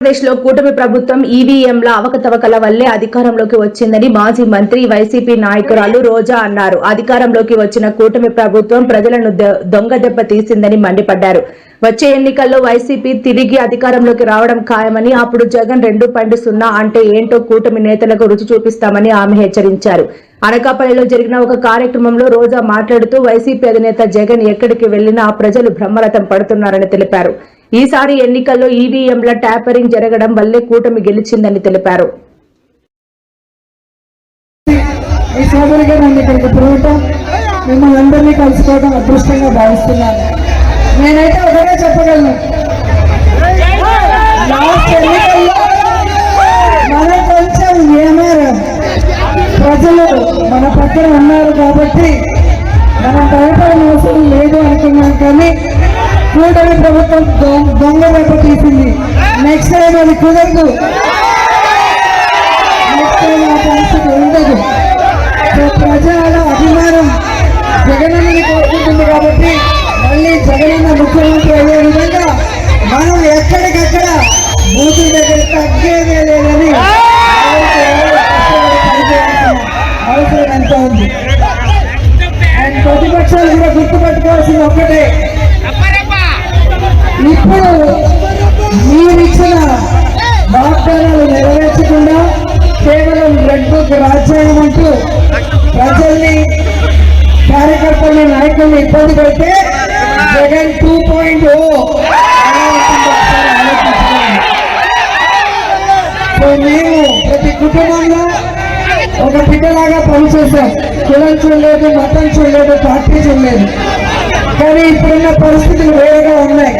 ఆంధ్రప్రదేశ్లో కూటమి ప్రభుత్వం ఈవీఎంల అవకతవకల వల్లే అధికారంలోకి వచ్చిందని మాజీ మంత్రి వైసీపీ నాయకురాలు రోజా అన్నారు. అధికారంలోకి వచ్చిన కూటమి ప్రభుత్వం ప్రజలను దొంగదెబ్బ దొంగ దెబ్బ తీసిందని మండిపడ్డారు. వచ్చే ఎన్నికల్లో వైసీపీ తిరిగి అధికారంలోకి రావడం ఖాయమని అప్పుడు జగన్ రెండు పాయింట్ సున్నా అంటే ఏంటో కూటమి నేతలకు రుచి చూపిస్తామని ఆమె హెచ్చరించారు. అనకాపల్లిలో జరిగిన ఒక కార్యక్రమంలో రోజా మాట్లాడుతూ వైసీపీ అధినేత జగన్ ఎక్కడికి వెళ్ళినా ప్రజలు బ్రహ్మరథం పడుతున్నారని తెలిపారు. ఈసారి ఎన్నికల్లో ఈవీఎంల ట్యాపరింగ్ జరగడం వల్లే కూటమి గెలిచిందని తెలిపారు. ఈ సోదరిగా నన్ను ఇక్కడికి పిలవటం మిమ్మల్ని అందరినీ కలుసుకోవడం అదృష్టంగా భావిస్తున్నాను. నేనైతే ఒకటే చెప్పగలను. లాస్ట్ ఎన్నికల్లో మనం కొంచెం ఏమారు. ప్రజలు మన పక్కన ఉన్నారు కాబట్టి మనం భయపడిన అవసరం లేదు అనుకున్నాం దొంగ దొంగ వైపు తీసింది నెక్స్ట్ టైం అది కుదరదు నెక్స్ట్ టైం ఆ పరిస్థితి ఉండదు ప్రజల అభిమానం జగనన్నని కోరుకుంటుంది కాబట్టి మళ్ళీ జగనన్న ముఖ్యమంత్రి అయ్యే విధంగా మనం ఎక్కడికక్కడ బూతుల దగ్గర తగ్గేదే లేదని అవసరం ఎంత ఉంది అండ్ ప్రతిపక్షాలు కూడా గుర్తుపెట్టుకోవాల్సింది ఒక్కటే ఇప్పుడు మీరిచ్చిన వాగ్దానాలు నెరవేర్చకుండా కేవలం రెడ్ బుక్ రాజ్యాంగం అంటూ ప్రజల్ని కార్యకర్తల్ని నాయకుల్ని ఇబ్బంది పెడితే Jagan two point O so మేము ప్రతి కుటుంబంలో ఒక బిడ్డలాగా పనిచేశాం. కులం చూడలేదు మతం చూడలేదు పార్టీ చూడలేదు. కానీ ఇప్పుడున్న పరిస్థితులు వేరేగా ఉన్నాయి.